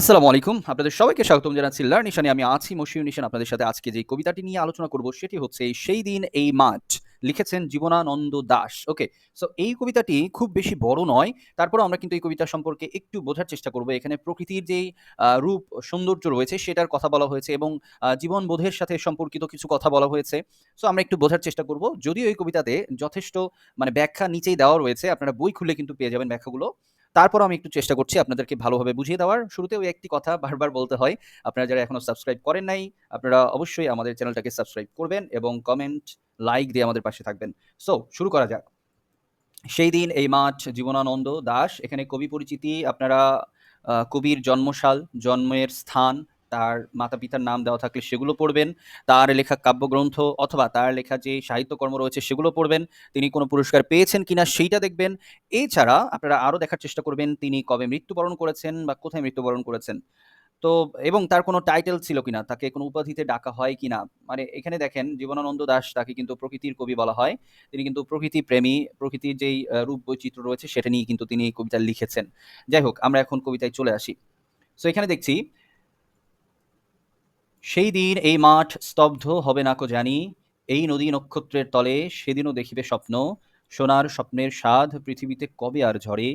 আসসালামু আলাইকুম। আপনাদের সবাইকে স্বাগতম জানাচ্ছি লার্ন নিশানে আমি আছি মশিউর নিশান আপনাদের সাথে আজকে যে কবিতাটি নিয়ে আলোচনা করব সেটি হচ্ছে সেই দিন এই মাঠ লিখেছেন জীবনানন্দ দাশ। ওকে। সো এই কবিতাটি খুব বেশি বড় নয়। তারপরেও আমরা কিন্তু এই কবিতা সম্পর্কে একটু বোঝার চেষ্টা করব। এখানে প্রকৃতির যেই রূপ, সৌন্দর্য রয়েছে সেটার কথা বলা হয়েছে এবং জীবনবোধের সাথে সম্পর্কিত কিছু কথা বলা হয়েছে। সো আমরা একটু বোঝার চেষ্টা করব। যদিও এই কবিতাতে যথেষ্ট মানে ব্যাখ্যা নিচেই দেওয়া রয়েছে। আপনারা বই খুলে কিন্তু পেয়ে যাবেন ব্যাখ্যাগুলো। তারপরও আমি একটু চেষ্টা করছি আপনাদেরকে ভালোভাবে বুঝিয়ে দেওয়ার। শুরুতে ওই একটি কথা বারবার বলতে হয়। আপনারা যারা এখনও সাবস্ক্রাইব করেন নাই, আপনারা অবশ্যই আমাদের চ্যানেলটাকে সাবস্ক্রাইব করবেন এবং কমেন্ট, লাইক দিয়ে আমাদের পাশে থাকবেন। সো শুরু করা যাক। সেই দিন এই মাঠ জীবনানন্দ দাস এখানে কবি পরিচিতি আপনারা কবির জন্মশাল জন্মের স্থান, তার মাতা-পিতার নাম দেওয়া থাকলে সেগুলো পড়বেন। তার লেখা কাব্যগ্রন্থ অথবা তার লেখা যে সাহিত্যকর্ম রয়েছে সেগুলো পড়বেন। তিনি কোনো পুরস্কার পেয়েছেন কিনা সেইটা দেখবেন। এছাড়া আপনারা আরও দেখার চেষ্টা করবেন তিনি কবে মৃত্যুবরণ করেছেন বা কোথায় মৃত্যুবরণ করেছেন। তো এবং তার কোনো টাইটেল ছিল কিনা, তাকে কোনো উপাধিতে ডাকা হয় কিনা। মানে এখানে দেখেন জীবনানন্দ দাশ তাকে কিন্তু প্রকৃতির কবি বলা হয়। তিনি কিন্তু প্রকৃতি প্রেমী, প্রকৃতির যেই রূপ বৈচিত্র্য রয়েছে সেটা নিয়ে কিন্তু তিনি কবিতা লিখেছেন। যাই হোক আমরা এখন কবিতায় চলে আসি। সো এখানে দেখছি সেই দিন এই মাঠ স্তব্ধ হবে না কো জানি, এই নদী নক্ষত্রের তলে সেদিনও দেখিবে স্বপ্ন, সোনার স্বপ্নের স্বাদ পৃথিবীতে কবে আর ঝরে।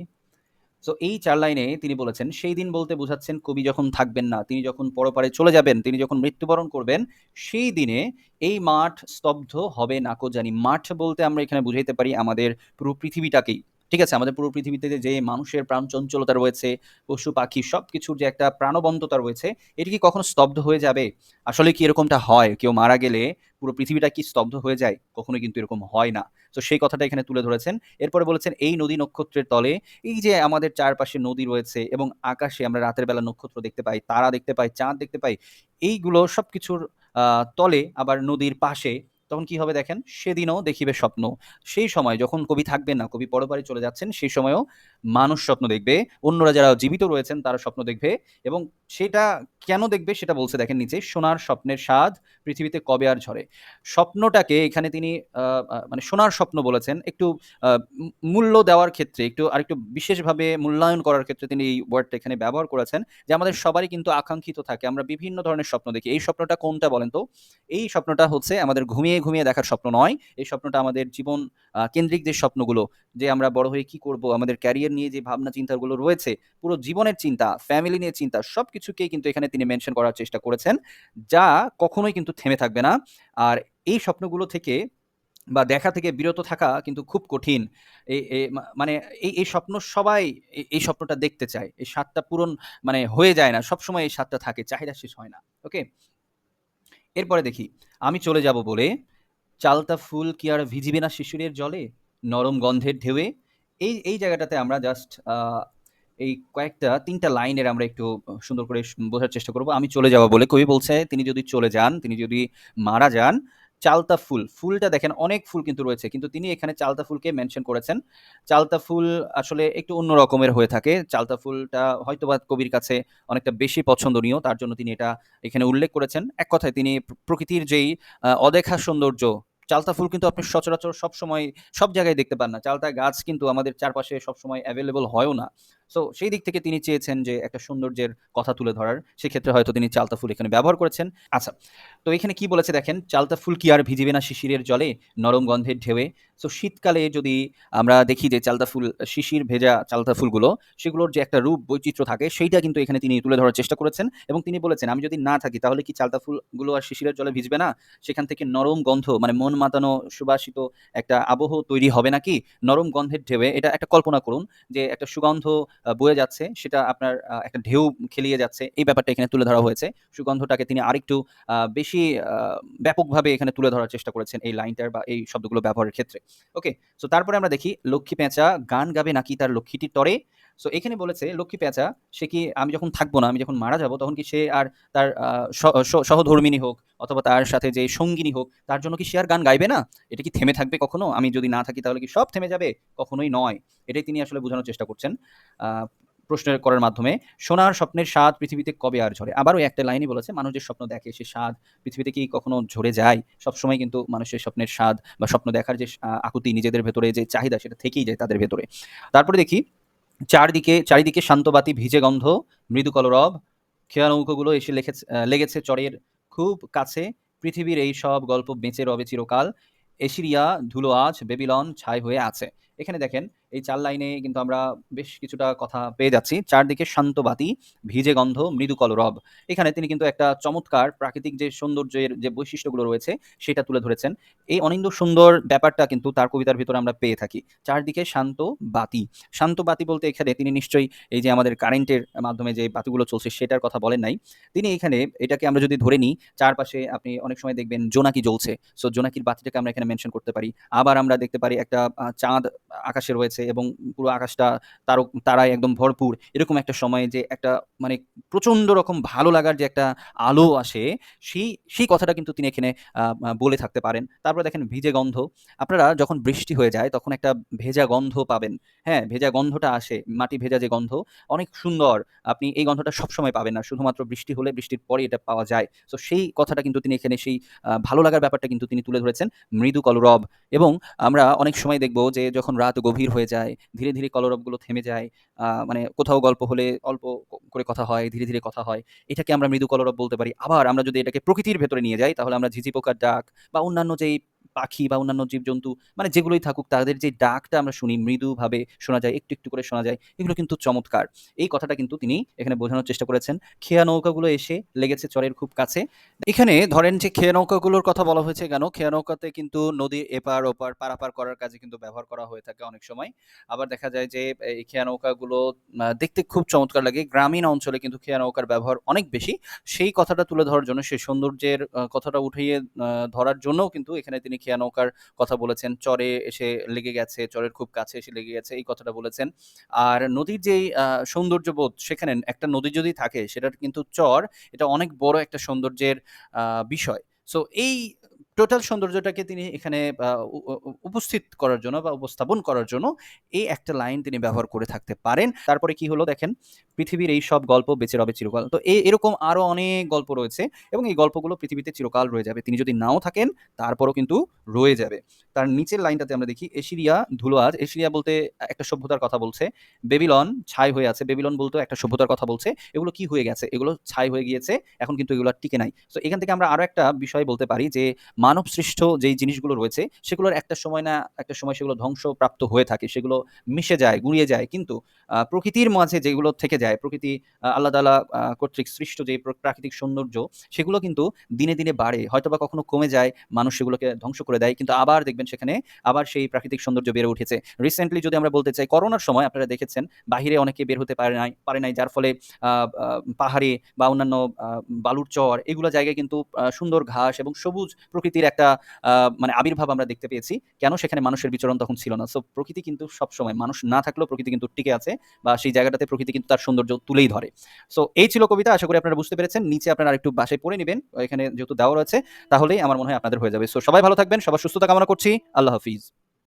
তো এই চার লাইনে তিনি বলেছেন, সেই দিন বলতে বোঝাচ্ছেন কবি যখন থাকবেন না, তিনি যখন পরপারে চলে যাবেন, তিনি যখন মৃত্যুবরণ করবেন, সেই দিনে এই মাঠ স্তব্ধ হবে নাকো জানি। মাঠ বলতে আমরা এখানে বুঝাইতে পারি আমাদের পুরো পৃথিবীটাকেই। ঠিক আছে? আমাদের পুরো পৃথিবীতে যে মানুষের প্রাণচঞ্চলতা রয়েছে, পশু-পাখি সব কিছুর যে একটা প্রাণবন্ততা রয়েছে, এটি কি কখনো স্তব্ধ হয়ে যাবে? আসলে কি এরকমটা হয়? কেউ মারা গেলে পুরো পৃথিবীটা কি স্তব্ধ হয়ে যায়? কখনোই কিন্তু এরকম হয় না। তো সেই কথাটা এখানে তুলে ধরেছেন। এরপরে বলেছেন, এই নদী নক্ষত্রের তলে, এই যে আমাদের চারপাশে নদী রয়েছে এবং আকাশে আমরা রাতের বেলা নক্ষত্র দেখতে পাই, তারা দেখতে পাই, চাঁদ দেখতে পাই। এইগুলো সব কিছুর তলে আবার নদীর পাশে তখন কি হবে দেখেন, সেদিনও দেখিবে স্বপ্ন। সেই সময় যখন কবি থাকবেন না, কবি পরপারে চলে যাচ্ছেন, সেই সময়ও মানুষ স্বপ্ন দেখবে। অন্যরা যারা জীবিত রয়েছেন তারা স্বপ্ন দেখবে এবং সেটা কেন দেখবে সেটা বলছে দেখেন নিচে, সোনার স্বপ্নের স্বাদ পৃথিবীতে কবে আর ঝরে। স্বপ্নটাকে এখানে তিনি মানে সোনার স্বপ্ন বলেছেন। একটু মূল্য দেওয়ার ক্ষেত্রে একটু আরেকটু বিশেষভাবে মূল্যায়ন করার ক্ষেত্রে তিনি এই ওয়ার্ডটা এখানে ব্যবহার করেছেন যে আমাদের সবারই কিন্তু আকাঙ্ক্ষিত থাকে। আমরা বিভিন্ন ধরনের স্বপ্ন দেখি। এই স্বপ্নটা কোনটা বলেন তো? এই স্বপ্নটা হচ্ছে আমাদের ঘুমিয়ে, ঘুমিয়ে দেখার স্বপ্ন নয়। এই স্বপ্নটা আমাদের জীবন কেন্দ্রিক যে স্বপ্নগুলো, যে আমরা বড় হয়ে কি করব, আমাদের ক্যারিয়ার নিয়ে যে ভাবনা চিন্তাগুলো রয়েছে, পুরো জীবনের চিন্তা, ফ্যামিলি নিয়ে চিন্তা সব কিছুকেই কিন্তু এখানে তিনি মেনশন করার চেষ্টা করেছেন। যা কখনোই কিন্তু থেমে থাকবে না। আর এই স্বপ্নগুলো থেকে বা দেখা থেকে বিরত থাকা কিন্তু খুব কঠিন। এ এ মা মানে এই এই স্বপ্ন সবাই এই স্বপ্নটা দেখতে চায়। এই স্বাদটা পূরণ মানে হয়ে যায় না। সবসময় এই স্বাদটা থাকে। চাহিদা শেষ হয় না। ওকে? এরপরে দেখি, আমি চলে যাব বলে, চালতা ফুল কি আর ভিজিবে না শিশিরের জলে? নরম গন্ধের ঢেউয়ে? এই এই জায়গাটাতে আমরা জাস্ট এই কয়েকটা তিনটা লাইনের আমরা একটু সুন্দর করে বোঝার চেষ্টা করব। আমি চলে যাব বলে কবি বলছে তিনি যদি চলে যান, তিনি যদি মারা যান, চালতা ফুল, ফুলটা দেখেন অনেক ফুল কিন্তু রয়েছে। কিন্তু তিনি এখানে চালতা ফুলকে মেনশন করেছেন। চালতা ফুল আসলে একটু অন্য রকমের হয়ে থাকে। চালতা ফুলটা হয়তোবা কবির কাছে অনেকটা বেশি পছন্দনীয়। তার জন্য তিনি এটা এখানে উল্লেখ করেছেন। এক কথায় তিনি প্রকৃতির যেই অদেখা সৌন্দর্য, চালতা ফুল কিন্তু আপনি সচরাচর সবসময় সব জায়গায় দেখতে পান না। চালতা গাছ কিন্তু আমাদের চারপাশে সবসময় অ্যাভেলেবল হয়ও না। সো সেই দিক থেকে তিনি চেয়েছেন যে একটা সৌন্দর্যের কথা তুলে ধরার। সেক্ষেত্রে হয়তো তিনি চালতা ফুল এখানে ব্যবহার করেছেন। আচ্ছা, তো এখানে কি বলেছে দেখেন, চালতা ফুল কি আর ভিজিবে না শিশিরের জলে? নরম গন্ধের ঢেউয়ে? সো শীতকালে যদি আমরা দেখি যে চালতা ফুল শিশির ভেজা চালতা ফুলগুলো, সেগুলোর যে একটা রূপ বৈচিত্র্য থাকে সেইটা কিন্তু এখানে তিনি তুলে ধরার চেষ্টা করেছেন এবং তিনি বলেছেন, আমি যদি না থাকি তাহলে কি চালতা ফুলগুলো আর শিশিরের জলে ভিজবে না? সেখান থেকে নরম গন্ধ মানে মন মাতানো সুবাসিত একটা আবহ তৈরি হবে নাকি? নরম গন্ধের ঢেউয়ে এটা একটা কল্পনা করুন যে একটা সুগন্ধ বয়ে যাচ্ছে, সেটা আপনার একটা ঢেউ খেলিয়ে যাচ্ছে। এই ব্যাপারটা এখানে তুলে ধরা হয়েছে। সুগন্ধটাকে তিনি আরেকটু বেশি ব্যাপকভাবে এখানে তুলে ধরার চেষ্টা করেছেন এই লাইনটার বা এই শব্দগুলো ব্যবহারের ক্ষেত্রে। ওকে? সো তারপরে আমরা দেখি, লক্ষ্মী পেঁচা গান গাবে নাকি তার লক্ষ্মীটি তরে? সো এখানে বলেছে লক্ষ্মী পেঁচা সে কি আমি যখন থাকব না, আমি যখন মারা যাব তখন কি সে আর তার আ স স সহধর্মিণী হোক অথবা তার সাথে যে সঙ্গিনী হোক, তার জন্য কি সে আর গান গাইবে না? এটা কি থেমে থাকবে কখনো? আমি যদি না থাকি তাহলে কি সব থেমে যাবে? কখনোই নয়। এটাই তিনি আসলে বোঝানোর চেষ্টা করছেন। প্রশ্ন করার মাধ্যমে, সোনার স্বপ্নের স্বাদ পৃথিবীতে কবে আর ঝরে? আবারও একটা লাইনই বলেছে, মানুষ যে স্বপ্ন দেখে সে স্বাদ পৃথিবীতে কি কখনো ঝরে যায়? সবসময় কিন্তু মানুষের স্বপ্নের স্বাদ বা স্বপ্ন দেখার যে আকুতি নিজেদের ভেতরে যে চাহিদা সেটা থেকেই যায় তাদের ভেতরে। তারপরে দেখি, চারদিকে চারিদিকে শান্তবাতি ভিজে গন্ধ, মৃদু কলরব, খেয়া নৌকোগুলো এসে লেখেছে লেগেছে চরের খুব কাছে। পৃথিবীর এই সব গল্প বেঁচে রবে চিরকাল। এশিরিয়া ধুলো আজ বেবিলন ছাই হয়ে আছে। এখানে দেখেন এই চার লাইনে কিন্তু আমরা বেশ কিছুটা কথা পেয়ে যাচ্ছি। চারদিকে শান্ত বাতি, ভিজে গন্ধ, মৃদু কলরব। এখানে তিনি কিন্তু একটা চমৎকার প্রাকৃতিক যে সৌন্দর্যের যে বৈশিষ্ট্যগুলো রয়েছে, সেটা তুলে ধরেছেন। এই অনিন্দ সুন্দর ব্যাপারটা কিন্তু তার কবিতার ভিতরে আমরা পেয়ে থাকি। চারদিকে শান্ত বাতি। শান্ত বাতি বলতে এখানে তিনি নিশ্চয়ই এই যে আমাদের কারেন্টের মাধ্যমে যে বাতিগুলো চলছে, সেটার কথা বলেন নাই। তিনি এখানে এটাকে আমরা যদি ধরে নিই, চারপাশে আপনি অনেক সময় দেখবেন জোনাকি জ্বলছে। সো জোনাকির বাতিটাকে আমরা এখানে মেনশন করতে পারি। আবার আমরা দেখতে পারি একটা চাঁদ আকাশে রয়েছে। এবং পুরো আকাশটা তারক তারায় একদম ভরপুর। এরকম একটা সময়ে যে একটা মানে প্রচণ্ড রকম ভালো লাগার যে একটা আলো আসে, সেই সেই কথাটা কিন্তু তিনি এখানে বলে থাকতে পারেন। তারপরে দেখেন ভিজে গন্ধ। আপনারা যখন বৃষ্টি হয়ে যায় তখন একটা ভেজা গন্ধ পাবেন। হ্যাঁ ভেজা গন্ধটা আসে, মাটি ভেজা যে গন্ধ, অনেক সুন্দর। আপনি এই গন্ধটা সবসময় পাবেন না, শুধুমাত্র বৃষ্টি হলে বৃষ্টির পরে এটা পাওয়া যায়। তো সেই কথাটা কিন্তু তিনি এখানে সেই ভালো লাগার ব্যাপারটা কিন্তু তিনি তুলে ধরেছেন, মৃদু কলরব। এবং আমরা অনেক সময় দেখব যে যখন রাত গভীর হয়ে যায়, ধীরে ধীরে কলরবগুলো থেমে যায় মানে কোথাও গল্প হলে অল্প করে কথা হয়, ধীরে ধীরে কথা হয়, এটাকে আমরা মৃদু কলরব বলতে পারি। আবার আমরা যদি এটাকে প্রকৃতির ভেতরে নিয়ে যাই, তাহলে আমরা ঝিঝি পোকার ডাক বা অন্যান্য যেই পাখি বা অন্যান্য জীবজন্তু মানে যেগুলোই থাকুক, তাদের যে ডাকটা আমরা শুনি, মৃদুভাবে শোনা যায়, একটু একটু করে শোনা যায়, এগুলো কিন্তু চমৎকার। এই কথাটা কিন্তু তিনি এখানে বোঝানোর চেষ্টা করেছেন। খেয়া নৌকাগুলো এসে লেগেছে চরের খুব কাছে। এখানে ধরেন যে খেয়া নৌকাগুলোর কথা বলা হয়েছে কেন? খেয়া নৌকাতে কিন্তু নদীর এপার ওপার পারাপার করার কাজে কিন্তু ব্যবহার করা হয়ে থাকে অনেক সময়। আবার দেখা যায় যে, এই খেয়া নৌকাগুলো দেখতে খুব চমৎকার লাগে। গ্রামীণ অঞ্চলে কিন্তু খেয়া নৌকার ব্যবহার অনেক বেশি। সেই কথাটা তুলে ধরার জন্য, সেই সৌন্দর্যের কথাটা উঠিয়ে ধরার জন্যও কিন্তু এখানে তিনি খেয়া নৌকার কথা বলেছেন, চরে এসে লেগে গেছে, চরের খুব কাছে এসে লেগে গেছে, এই কথাটা বলেছেন। আর নদীর যেই সৌন্দর্যবোধ, সেখানে একটা নদী যদি থাকে, সেটার কিন্তু চর, এটা অনেক বড় একটা সৌন্দর্যের বিষয়। সো এই টোটাল সৌন্দর্যটাকে তিনি এখানে উপস্থিত করার জন্য বা উপস্থাপন করার জন্য এই একটা লাইন তিনি ব্যবহার করে থাকতে পারেন। তারপরে কি হলো দেখেন, পৃথিবীর এই সব গল্প বেঁচে রবে চিরকাল। তো এই এরকম আরও অনেক গল্প রয়েছে এবং এই গল্পগুলো পৃথিবীতে চিরকাল রয়ে যাবে। তিনি যদি নাও থাকেন, তারপরও কিন্তু রয়ে যাবে। তার নিচের লাইনটাতে আমরা দেখি, এশিরিয়া ধুলোয়াজ, এশিরিয়া বলতে একটা সভ্যতার কথা বলছে, বেবিলন ছাই হয়ে আছে, বেবিলন বলতে একটা সভ্যতার কথা বলছে, এগুলো কি হয়ে গেছে? এগুলো ছাই হয়ে গিয়েছে, এখন কিন্তু এগুলো টিকে নাই। তো এখান থেকে আমরা আরও একটা বিষয় বলতে পারি যে মানব সৃষ্ট যেই জিনিসগুলো রয়েছে, সেগুলোর একটা সময় না, একটা সময় সেগুলো ধ্বংসপ্রাপ্ত হয়ে থাকে, সেগুলো মিশে যায়, গুঁড়িয়ে যায়। কিন্তু প্রকৃতির মাঝে যেগুলো থেকে যায়, প্রকৃতি আল্লাহ তালা কর্তৃক সৃষ্ট যে প্র- প্রাকৃতিক সৌন্দর্য, সেগুলো কিন্তু দিনে দিনে বাড়ে। হয়তো বা কখনো কমে যায়, মানুষ সেগুলোকে ধ্বংস করে দেয়, কিন্তু আবার দেখবেন সেখানে আবার সেই প্রাকৃতিক সৌন্দর্য বেড়ে উঠেছে। রিসেন্টলি যদি আমরা বলতে চাই, করোনার সময় আপনারা দেখেছেন, বাহিরে অনেকে বের হতে পারে নাই পারে নাই, যার ফলে পাহাড়ে বা অন্যান্য বালুর চর এগুলো জায়গায় কিন্তু সুন্দর ঘাস এবং সবুজ প্রকৃতির একটা মানে আবির্ভাব আমরা দেখতে পেয়েছি। কেন সেখানে মানুষের বিচরণ তখন ছিল না? সো প্রকৃতি কিন্তু সবসময়, মানুষ না থাকলেও প্রকৃতি কিন্তু টিকে আছে বা সেই জায়গাটাতে প্রকৃতি কিন্তু তার সৌন্দর্য তুলেই ধরে। সো এই ছিল কবিতা, আশা করি আপনারা বুঝতে পেরেছেন। নিচে আপনারা আরেকটু বাসায় পড়ে নেবেন, এখানে যেহেতু দেওয়া রয়েছে, তাহলেই আমার মনে হয় আপনাদের হয়ে যাবে। সো সবাই ভালো থাকবেন, সবার সুস্থতা কামনা করছি। আল্লাহ হাফিজ।